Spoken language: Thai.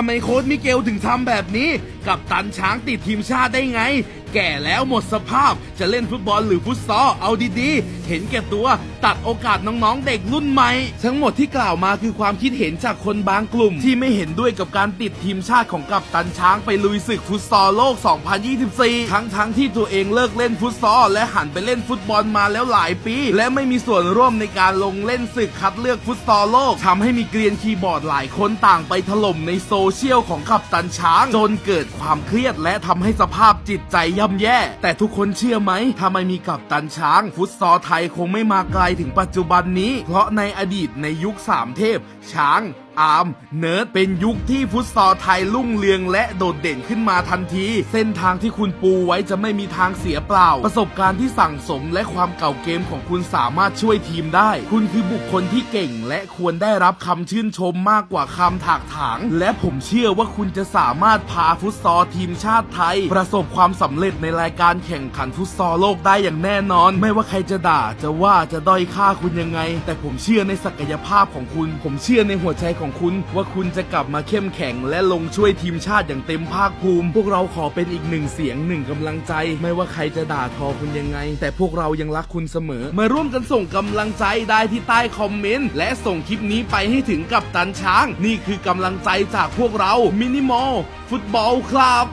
ทำไมโค้ชมิเกลถึงทำแบบนี้ กับตันช้างติดทีมชาติได้ไง แก่แล้วหมดสภาพจะเล่นฟุตบอลหรือฟุตซอลเอาดีๆ เห็นแก่ตัวตัดโอกาสน้องๆเด็กรุ่นใหม่ ทั้งหมดที่กล่าวมาคือความคิดเห็นจากคนบางกลุ่ม ที่ไม่เห็นด้วยกับการติดทีมชาติของกัปตันช้างไปลุยศึกฟุตซอลโลก 2024 ทั้งๆที่ตัวเองเลิกเล่นฟุตซอลและหันไปเล่นฟุตบอลมาแล้วหลายปี และไม่มีส่วนร่วมในการลงเล่นศึกคัดเลือกฟุตซอลโลกทำให้มีเกรียนคีย์บอร์ดหลายคนต่างไปถล่มในโซเชียลของกัปตันช้าง จนเกิดความเครียดและทำให้สภาพจิตใจย่ำแย่ แต่ทุกคนเชื่อไหมถ้าไม่มีกัปตันช้าง ฟุตซอลไทยคงไม่มาไกลถึงปัจจุบันนี้ เพราะในอดีตในยุคสามเทพ ช้าง อาร์มเนิร์ดเป็นยุคที่ฟุตซอลไทยรุ่งเรืองและโดดเด่นขึ้นมาทันที เส้นทางที่คุณปูไว้จะไม่มีทางเสียเปล่า ประสบการณ์ที่สั่งสมและความเก่าเกมของคุณสามารถช่วยทีมได้ คุณคือบุคคลที่เก่ง และควรได้รับคำชื่นชมมากกว่าคำถากถาง และผมเชื่อว่าคุณจะสามารถพาฟุตซอลทีมชาติไทย ประสบความสำเร็จในรายการแข่งขันฟุตซอลโลกได้อย่างแน่นอน ไม่ว่าใครจะด่าจะว่าจะด้อยค่าคุณยังไง แต่ผมเชื่อในศักยภาพของคุณ ผมเชื่อในหัวใจของคุณ ว่าคุณจะกลับมาเข้มแข็ง และลงช่วยทีมชาติอย่างเต็มภาคภูมิ พวกเราขอเป็นอีกหนึ่งเสียงหนึ่งกำลังใจ ไม่ว่าใครจะด่าทอคุณยังไง แต่พวกเรายังรักคุณเสมอ มาร่วมกันส่งกำลังใจได้ที่ใต้คอมเมนต์และส่งคลิปนี้ไปให้ถึงกับตันช้าง นี่คือกำลังใจจากพวกเรามินิมอลฟุตบอลครับ